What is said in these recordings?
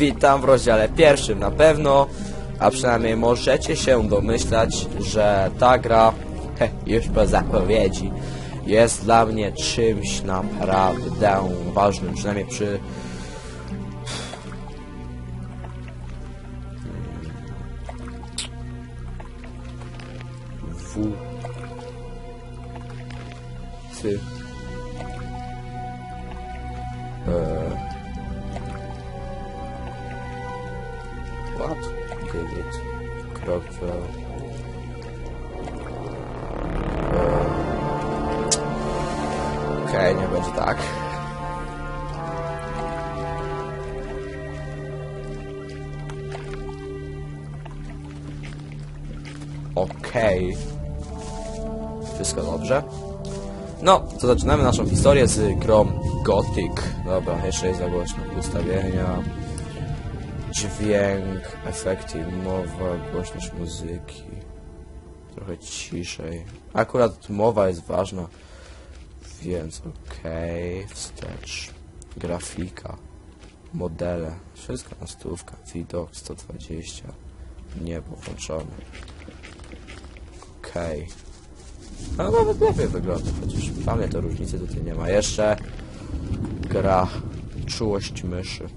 Witam w rozdziale pierwszym na pewno, a przynajmniej możecie się domyślać, że ta gra, he, już po zapowiedzi, jest dla mnie czymś naprawdę ważnym, przynajmniej przy... W... Eee... Crockwell. Eee... Okej, nie będzie tak. Okej. Wszystko dobrze. No, to zaczynamy naszą historię z grą Gothic. Dobra, jeszcze jest za głośno. Ustawienia, dźwięk, efekty, mowa, głośność muzyki. Trochę ciszej. Akurat mowa jest ważna. Więc okej, wstecz. Grafika. Modele. Wszystko na stówkę. Widok 120. Niebo włączone. Okej. No nawet lepiej wygląda, chociaż dla mnie to różnicy tutaj nie ma. Jeszcze gra czułość myszy.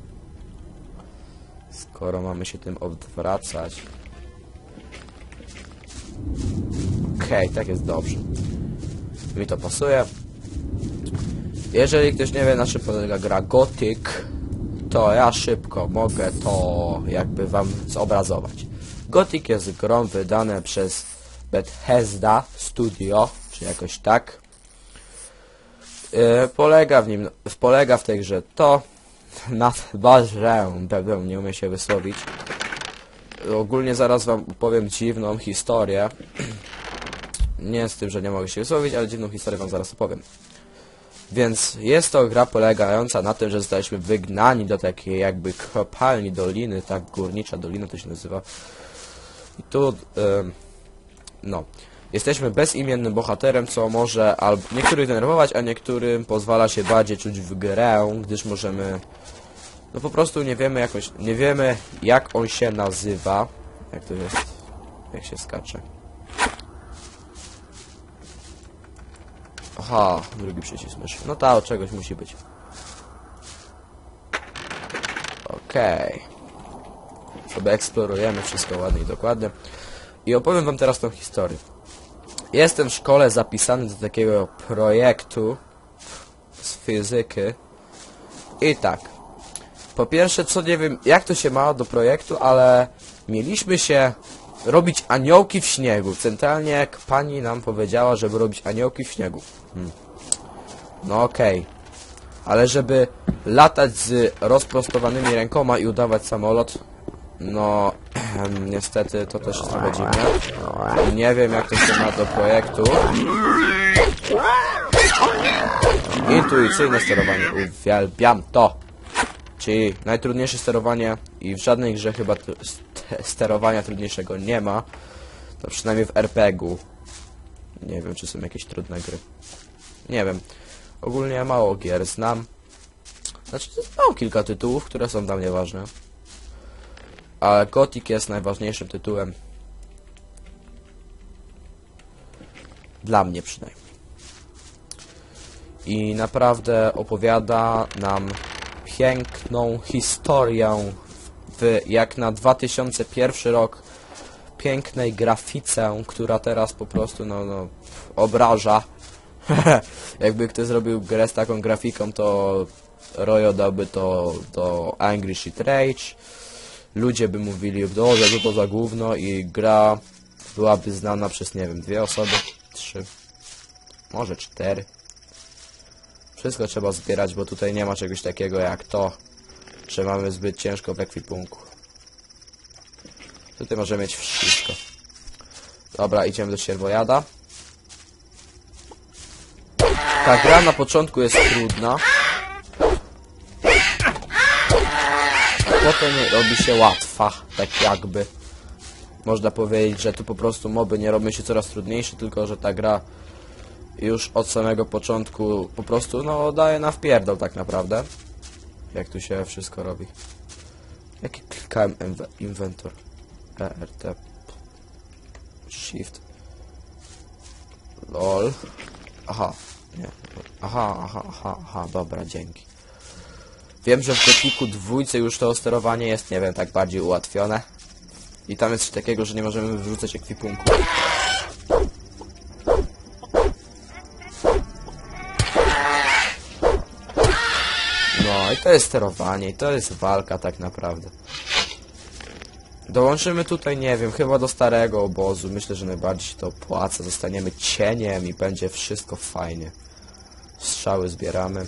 Skoro mamy się tym odwracać. Okej, tak jest dobrze. Mi to pasuje. Jeżeli ktoś nie wie na czym polega gra Gothic, to ja szybko mogę to jakby wam zobrazować. Gothic jest grą wydane przez Bethesda Studio, czy jakoś tak. Yy, polega w nim, polega w tej grze to, na że pewnie nie umiem się wysłowić. Ogólnie zaraz wam powiem dziwną historię. Nie z tym, że nie mogę się wysłowić, ale dziwną historię wam zaraz opowiem. Więc jest to gra polegająca na tym, że zostaliśmy wygnani do takiej jakby kopalni doliny, tak górnicza dolina to się nazywa. I tu, ym, no, jesteśmy bezimiennym bohaterem, co może albo niektórych denerwować, a niektórym pozwala się bardziej czuć w grę, gdyż możemy, no po prostu nie wiemy jakoś, nie wiemy jak on się nazywa, jak to jest, jak się skacze. Aha, drugi przycisk myszy. No ta od czegoś musi być. Okej. Sobie eksplorujemy wszystko ładnie i dokładnie. I opowiem wam teraz tą historię. Jestem w szkole zapisany do takiego projektu z fizyki. I tak. Po pierwsze, co nie wiem, jak to się ma do projektu, ale mieliśmy się robić aniołki w śniegu. Centralnie jak pani nam powiedziała, żeby robić aniołki w śniegu. Hmm. No okej. Ale żeby latać z rozprostowanymi rękoma i udawać samolot, no niestety to też jest trochę dziwne. Nie wiem jak to się ma do projektu. Intuicyjne sterowanie, uwielbiam to! Czyli najtrudniejsze sterowanie i w żadnej grze chyba sterowania trudniejszego nie ma. To przynajmniej w RPG-u. Nie wiem, czy są jakieś trudne gry. Nie wiem. Ogólnie mało gier znam. Znaczy, mam kilka tytułów, które są dla mnie ważne. Ale Gothic jest najważniejszym tytułem. Dla mnie przynajmniej. I naprawdę opowiada nam piękną historię w, jak na 2001 rok pięknej grafice, która teraz po prostu no, no obraża. Jakby ktoś zrobił grę z taką grafiką, to Royo dałby to do Angry Shit Rage. Ludzie by mówili, dobrze, co to za gówno i gra byłaby znana przez, nie wiem, dwie osoby, trzy, może cztery. Wszystko trzeba zbierać, bo tutaj nie ma czegoś takiego jak to, że mamy zbyt ciężko w ekwipunku. Tutaj możemy mieć wszystko. Dobra, idziemy do sierwojada. Ta gra na początku jest trudna. A potem robi się łatwa, tak jakby. Można powiedzieć, że tu po prostu moby nie robią się coraz trudniejsze, tylko że ta gra już od samego początku po prostu no daje na wpierdol tak naprawdę. Jak tu się wszystko robi. Jaki klikałem inw- inwentor? ERT. Shift. LOL. Aha. Nie. Aha, aha, aha, aha, dobra, dzięki. Wiem, że w Gotiku dwójce już to sterowanie jest, nie wiem, tak bardziej ułatwione. I tam jest coś takiego, że nie możemy wyrzucać ekwipunku. No i to jest sterowanie, i to jest walka tak naprawdę. Dołączymy tutaj, nie wiem, chyba do starego obozu. Myślę, że najbardziej się to opłaca. Zostaniemy cieniem i będzie wszystko fajnie. Strzały zbieramy.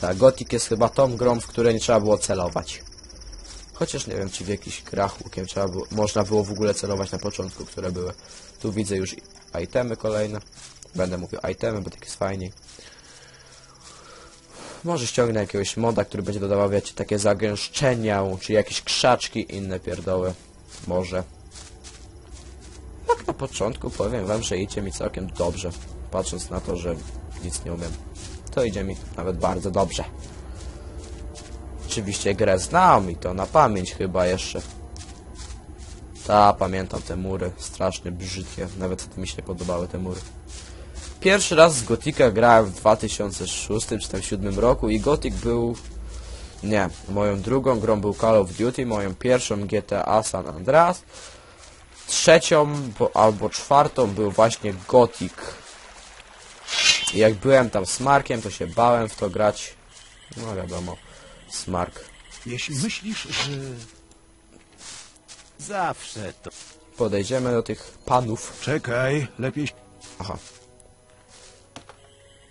Tak, Gothic jest chyba tą grą, w której nie trzeba było celować. Chociaż nie wiem, czy w jakichś grach łukiem trzeba było, można było w ogóle celować na początku, które były. Tu widzę już itemy kolejne. Będę mówił itemy, bo tak jest fajniej. Może ściągnę jakiegoś moda, który będzie dodawał, wiecie, takie zagęszczenia, czy jakieś krzaczki, inne pierdoły. Może. Tak na początku powiem wam, że idzie mi całkiem dobrze. Patrząc na to, że nic nie umiem. To idzie mi nawet bardzo dobrze. Oczywiście grę znam i to na pamięć chyba jeszcze. Ta, pamiętam te mury. Strasznie brzydkie. Nawet mi się nie podobały te mury. Pierwszy raz z Gotika grałem w 2006 czy tam 2007 roku i Gothic był... Nie, moją drugą grą był Call of Duty, moją pierwszą GTA San Andreas. Trzecią bo, albo czwartą był właśnie Gothic. I jak byłem tam z Markiem, to się bałem w to grać. No wiadomo, Smark. Jeśli myślisz, że... Zawsze to... Podejdziemy do tych panów. Czekaj, lepiej... Aha.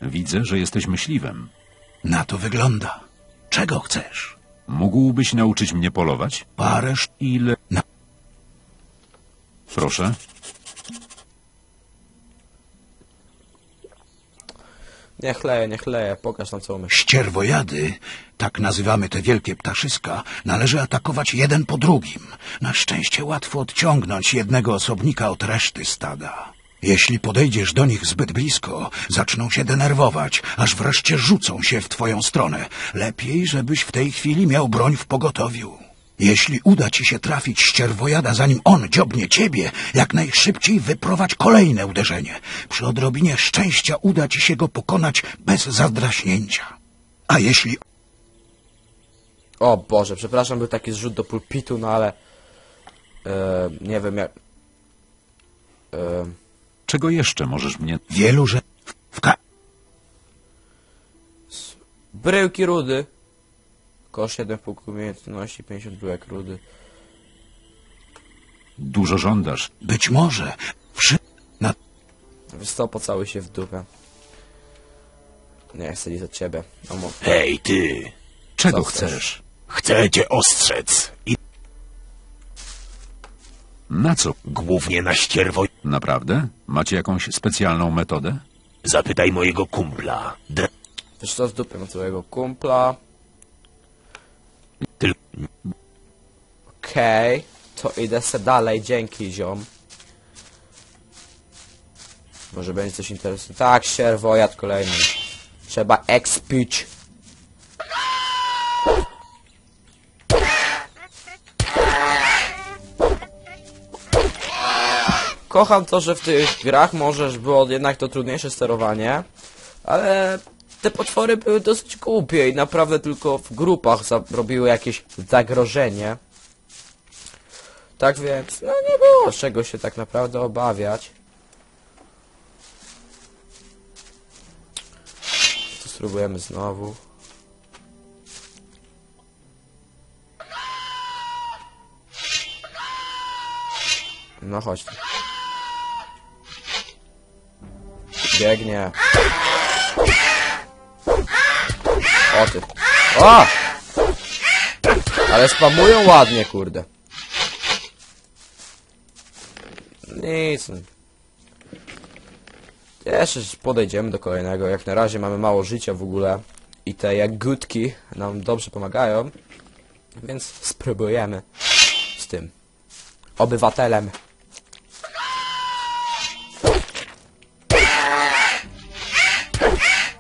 Widzę, że jesteś myśliwym. Na to wygląda. Czego chcesz? Mógłbyś nauczyć mnie polować? Parę sz... Ile? Na... Proszę. Nie chleję, nie chleję, pokaż nam co umiesz. Ścierwojady, tak nazywamy te wielkie ptaszyska, należy atakować jeden po drugim. Na szczęście łatwo odciągnąć jednego osobnika od reszty stada. Jeśli podejdziesz do nich zbyt blisko, zaczną się denerwować, aż wreszcie rzucą się w twoją stronę. Lepiej, żebyś w tej chwili miał broń w pogotowiu. Jeśli uda ci się trafić ścierwojada, zanim on dziobnie ciebie, jak najszybciej wyprowadź kolejne uderzenie. Przy odrobinie szczęścia uda ci się go pokonać bez zadraśnięcia. A jeśli O Boże, przepraszam, był taki zrzut do pulpitu, no ale... E, nie wiem jak... E, Czego jeszcze możesz mnie... wielu, że w ka... bryłki rudy. Koszt 1 punkt umiejętności, 50 bryłek rudy. Dużo żądasz. być może wszy... na... Co, pocałuj się w dupę. Nie chcę nic od ciebie. Mo- Hej, ty! Czego chcesz? Chcę cię ostrzec. I Na co? głównie na ścierwo... Naprawdę? Macie jakąś specjalną metodę? Zapytaj mojego kumpla. Dr... Wiesz co, z dupy mam całego kumpla. Tyl... Okej, to idę se dalej, dzięki ziom. Może będzie coś interesującego. Tak, sierwojad kolejny. Trzeba expić. Kocham to, że w tych grach możesz było jednak to trudniejsze sterowanie, ale te potwory były dosyć głupie i naprawdę tylko w grupach za- robiły jakieś zagrożenie. Tak więc, no nie było czego się tak naprawdę obawiać. Tu spróbujemy znowu. No chodź tu. Biegnie. O ty. O! Ale spamują ładnie, kurde. Nic. Jeszcze podejdziemy do kolejnego. Jak na razie mamy mało życia w ogóle. I te jagódki nam dobrze pomagają. Więc spróbujemy z tym obywatelem.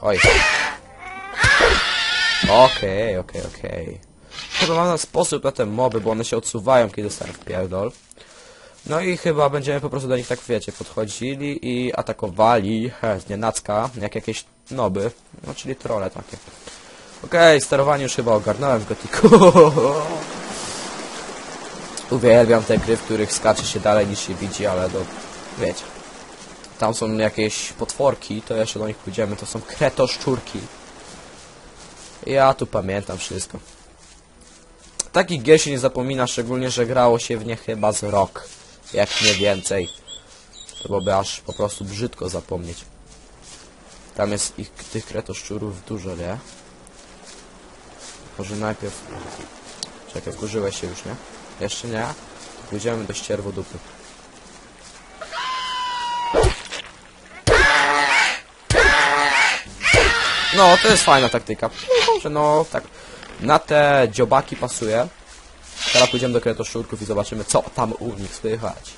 Oj. Okej, okej, okej. chyba mam na sposób na te moby, bo one się odsuwają, kiedy dostają w pierdol. No i chyba będziemy po prostu do nich tak, wiecie, podchodzili i atakowali, he, z nienacka, jak jakieś noby, no czyli trole takie. Okej, sterowanie już chyba ogarnąłem w Gotiku. Uwielbiam te gry, w których skacze się dalej niż się widzi, ale do... wiecie. Tam są jakieś potworki, to jeszcze do nich pójdziemy, to są kretoszczurki. Ja tu pamiętam wszystko. Takich gier się nie zapomina, szczególnie, że grało się w nie chyba z rok. Jak nie więcej. To byłoby aż po prostu brzydko zapomnieć. Tam jest ich, tych kretoszczurów dużo, nie? Może najpierw... Czekaj, wkurzyłeś się już, nie? Jeszcze nie? Pójdziemy do ścierwo dupy. No, to jest fajna taktyka. No, no, tak. Na te dziobaki pasuje. Teraz pójdziemy do kretoszczurków i zobaczymy, co tam u nich słychać.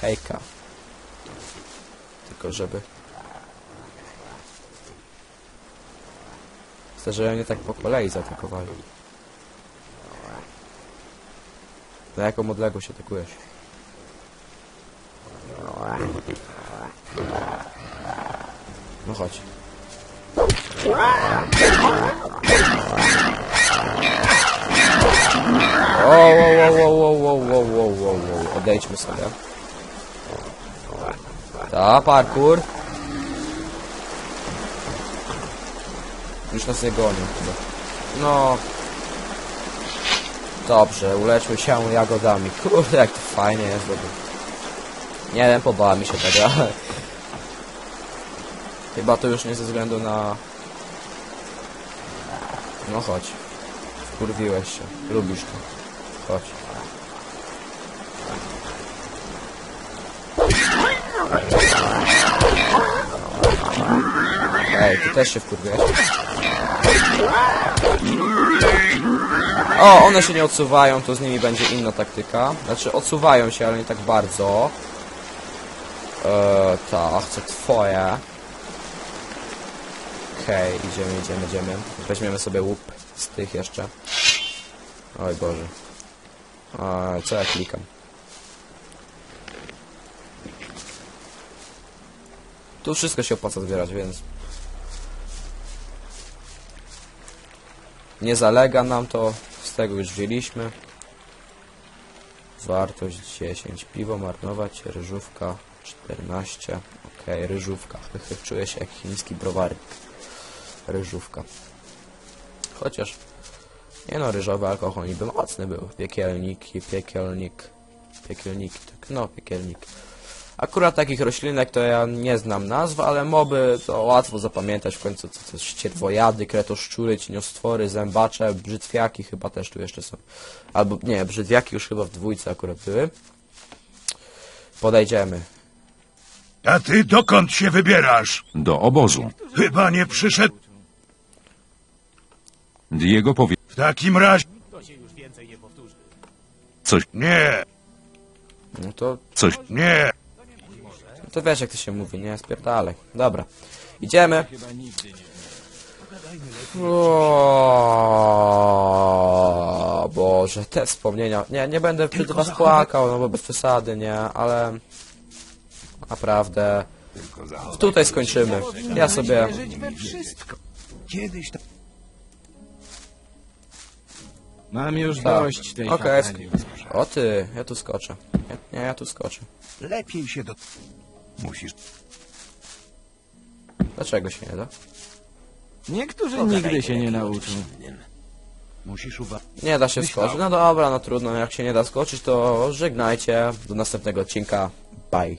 Hejka. Tylko żeby... Chcę, żeby mnie tak po kolei zaatakowali. Na jaką odległość atakujesz? No chodź. O, o, o, o, o, o, o, o, o. Odejdźmy sobie. Ta, parkour. Już nas nie gonią chyba. No. Dobrze, uleczmy się jagodami. Kurde, jak to fajnie jest. Dobry. Nie wiem, podoba mi się tego, ale... Chyba to już nie ze względu na... No chodź. Wkurwiłeś się. Lubisz to. Chodź. Ej, ty też się wkurwiłeś. O, one się nie odsuwają, to z nimi będzie inna taktyka. Znaczy, odsuwają się, ale nie tak bardzo. Eee, tak, chcę twoje. Okej, idziemy, idziemy, idziemy. Weźmiemy sobie łup z tych jeszcze. Oj Boże. A, co ja klikam? Tu wszystko się opłaca zbierać, więc... Nie zalega nam to, z tego już wzięliśmy. Wartość 10. Piwo marnować, ryżówka 14. Okej, ryżówka. Czuję się jak chiński browarnik. Ryżówka. Chociaż... Nie no, ryżowy alkohol niby mocny był. Piekielnik i piekielnik. Piekielnik, tak, no, piekielnik. Akurat takich roślinek to ja nie znam nazw, ale moby to łatwo zapamiętać w końcu. Co to jest ścierwojady, kretoszczury, cieniostwory, zębacze, brzytwiaki chyba też tu jeszcze są. Albo, nie, brzytwiaki już chyba w dwójce akurat były. Podejdziemy. A ty dokąd się wybierasz? Do obozu. Chyba nie przyszedł. Diego powie... W takim razie... Coś, Nie, No to coś... nie. No to wiesz jak to się mówi, nie? Spierdalaj. Dobra. Idziemy. O Boże, te wspomnienia. Nie, nie będę przed was płakał, no bo bez przesady, nie? Ale... Naprawdę... Tutaj skończymy. Ja sobie... Kiedyś Mam już Tak. dość tej Okej. fatalii. O ty, ja tu skoczę. Nie, nie, ja tu skoczę. Lepiej się do... Musisz... Dlaczego się nie da? Niektórzy nigdy się nie nauczą. Musisz uważać. Nie da się skoczyć. No dobra, no trudno. Jak się nie da skoczyć, to żegnajcie. Do następnego odcinka. Bye.